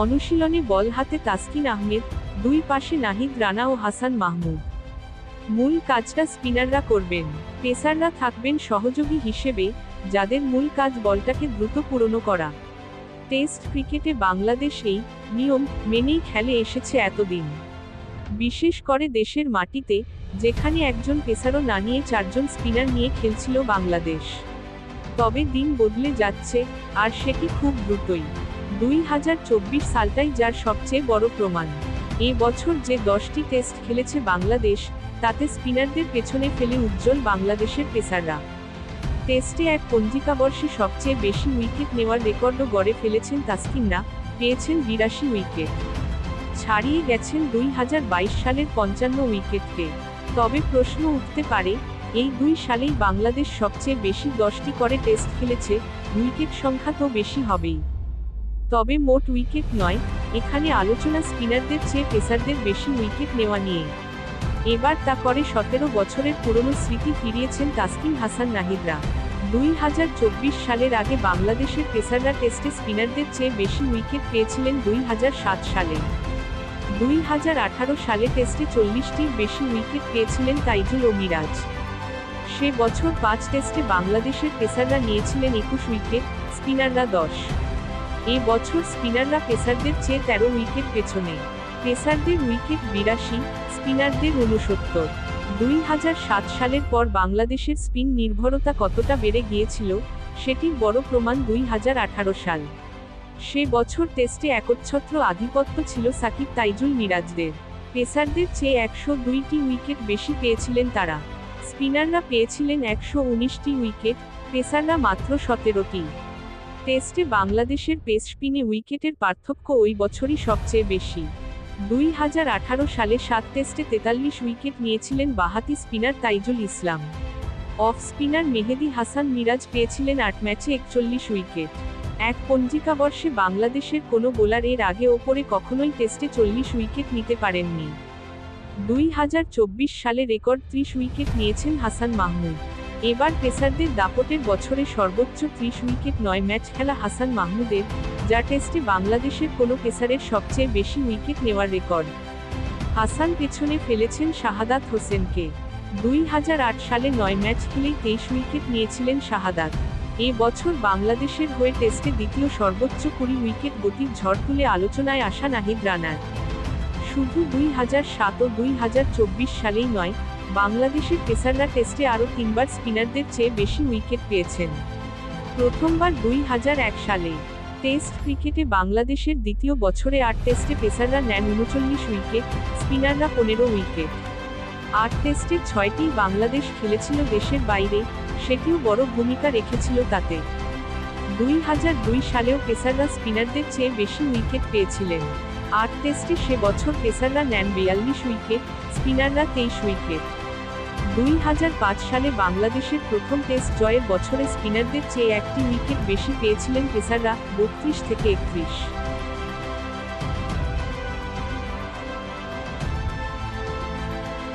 অনুশীলনে বল হাতে তাসকিন আহমেদ, দুই পাশে নাহিদ রানা ও হাসান মাহমুদ। মূল কাজটা স্পিনাররা করবেন। পেসাররা থাকবেন সহযোগী হিসেবে, যাদের মূল কাজ বলটাকে দ্রুত পূরণ করা। টেস্ট ক্রিকেটে বাংলাদেশ এই নিয়ম মেনেই খেলে এসেছে এতদিন। বিশেষ করে দেশের মাটিতে, যেখানে একজন পেসারও না নিয়ে চারজন স্পিনার নিয়ে খেলছিল বাংলাদেশ। তবে দিন বদলে যাচ্ছে, আর সেটি খুব দ্রুতই। দুই হাজার চব্বিশ সালটাই যার সবচেয়ে বড় প্রমাণ। এ বছর যে দশটি টেস্ট খেলেছে বাংলাদেশ, তাতে স্পিনারদের পেছনে ফেলে উজ্জ্বল বাংলাদেশের পেসাররা। টেস্টে এক পঞ্জিকাবর্ষে সবচেয়ে বেশি উইকেট নেওয়ার রেকর্ডও গড়ে ফেলেছেন তাসকিনরা, পেয়েছেন বিরাশি উইকেট। ছাড়িয়ে গেছেন দুই হাজার বাইশ সালের পঞ্চান্ন উইকেটকে। তবে প্রশ্ন উঠতে পারে, এই দুই সালেই বাংলাদেশ সবচেয়ে বেশি দশটি করে টেস্ট খেলেছে, উইকেট সংখ্যা তো বেশি হবেই। তবে মোট উইকেট নয়, এখানে আলোচনা স্পিনারদের চেয়ে পেসারদের বেশি উইকেট নেওয়া নিয়ে। এবার তা করে সতেরো বছরের পুরনো স্মৃতি ফিরিয়েছেন তাসকিন হাসান নাহিদরা। দুই হাজার চব্বিশ সালের আগে বাংলাদেশের পেসাররা টেস্টে স্পিনারদের চেয়ে বেশি উইকেট পেয়েছিলেন দুই হাজার সাত সালে। দুই হাজার আঠারো সালে টেস্টে চল্লিশটির বেশি উইকেট পেয়েছিলেন তাইজুল ও মিরাজ। সে বছর পাঁচ টেস্টে বাংলাদেশের পেসাররা নিয়েছিলেন একুশ উইকেট, স্পিনাররা দশ। এ বছর স্পিনাররা পেসারদের চেয়ে তেরো উইকেট পেছনে। পেসারদের উইকেট বিরাশি, স্পিনারদের উনসত্তর দুই হাজার সাত সালের পর বাংলাদেশের স্পিন নির্ভরতা কতটা বেড়ে গিয়েছিল, সেটির বড় প্রমাণ দুই হাজার আঠারো সাল। সে বছর টেস্টে একচ্ছত্র আধিপত্য ছিল সাকিব তাইজুল মিরাজদের। পেসারদের চেয়ে একশো দুইটি উইকেট বেশি পেয়েছিলেন তারা। স্পিনাররা পেয়েছিলেন একশো উনিশটি উইকেট, পেসাররা মাত্র সতেরোটি। টেস্টে বাংলাদেশের পেস স্পিনে উইকেটের পার্থক্য ওই বছরই সবচেয়ে বেশি। দুই হাজার আঠারো সালে সাত টেস্টে তেতাল্লিশ উইকেট নিয়েছিলেন বাহাতি spinner Taijul Islam. Off spinner Mehedi Hasan Miraz পেয়েছিলেন আট ম্যাচে একচল্লিশ উইকেট। এক পঞ্জিকা বর্ষে বাংলাদেশের কোনো বোলার এর আগে ওপরে কখনোই টেস্টে চল্লিশ উইকেট নিতে পারেননি। দুই হাজার চব্বিশ সালে রেকর্ড ত্রিশ উইকেট নিয়েছেন হাসান মাহমুদ। এবার পেসারদের দাপটের বছরে সর্বোচ্চ ত্রিশ উইকেট, নয় ম্যাচ খেলা হাসান মাহমুদের, যা টেস্টে বাংলাদেশের কোনো পেসারের সবচেয়ে বেশি উইকেট নেওয়ার রেকর্ড। হাসান পেছনে ফেলেছেন শাহাদাত হোসেনকে। দুই হাজার আট সালে নয় ম্যাচ খেলেই তেইশ উইকেট নিয়েছিলেন শাহাদাত। এ বছর বাংলাদেশের হয়ে টেস্টে দ্বিতীয় সর্বোচ্চ কুড়ি উইকেট গতির ঝড় তুলে আলোচনায় আসা নাহিদ রানার। শুধু দুই হাজার সাত ও দুই হাজার চব্বিশ সালেই নয় বাংলাদেশের পেসাররা টেস্টে আরও তিনবার স্পিনারদের চেয়ে বেশি উইকেট পেয়েছেন। প্রথমবার দুই হাজার এক সালে টেস্ট ক্রিকেটে বাংলাদেশের দ্বিতীয় বছরে আট টেস্টে পেসাররা নেন উনচল্লিশ উইকেট, স্পিনাররা পনেরো উইকেট। আট টেস্টে ছয়টি বাংলাদেশ খেলেছিল দেশের বাইরে, সেটিও বড় ভূমিকা রেখেছিল তাতে। দুই হাজার দুই সালেও পেসাররা স্পিনারদের চেয়ে বেশি উইকেট পেয়েছিলেন। আট টেস্টে সে বছর পেসাররা নেন বিয়াল্লিশ উইকেট, স্পিনাররা তেইশ উইকেট। দুই হাজার পাঁচ সালে বাংলাদেশের প্রথম টেস্ট জয়ের বছরে স্পিনারদের চেয়ে একটি উইকেট বেশি পেয়েছিলেন পেসাররা বত্রিশ থেকে একত্রিশ।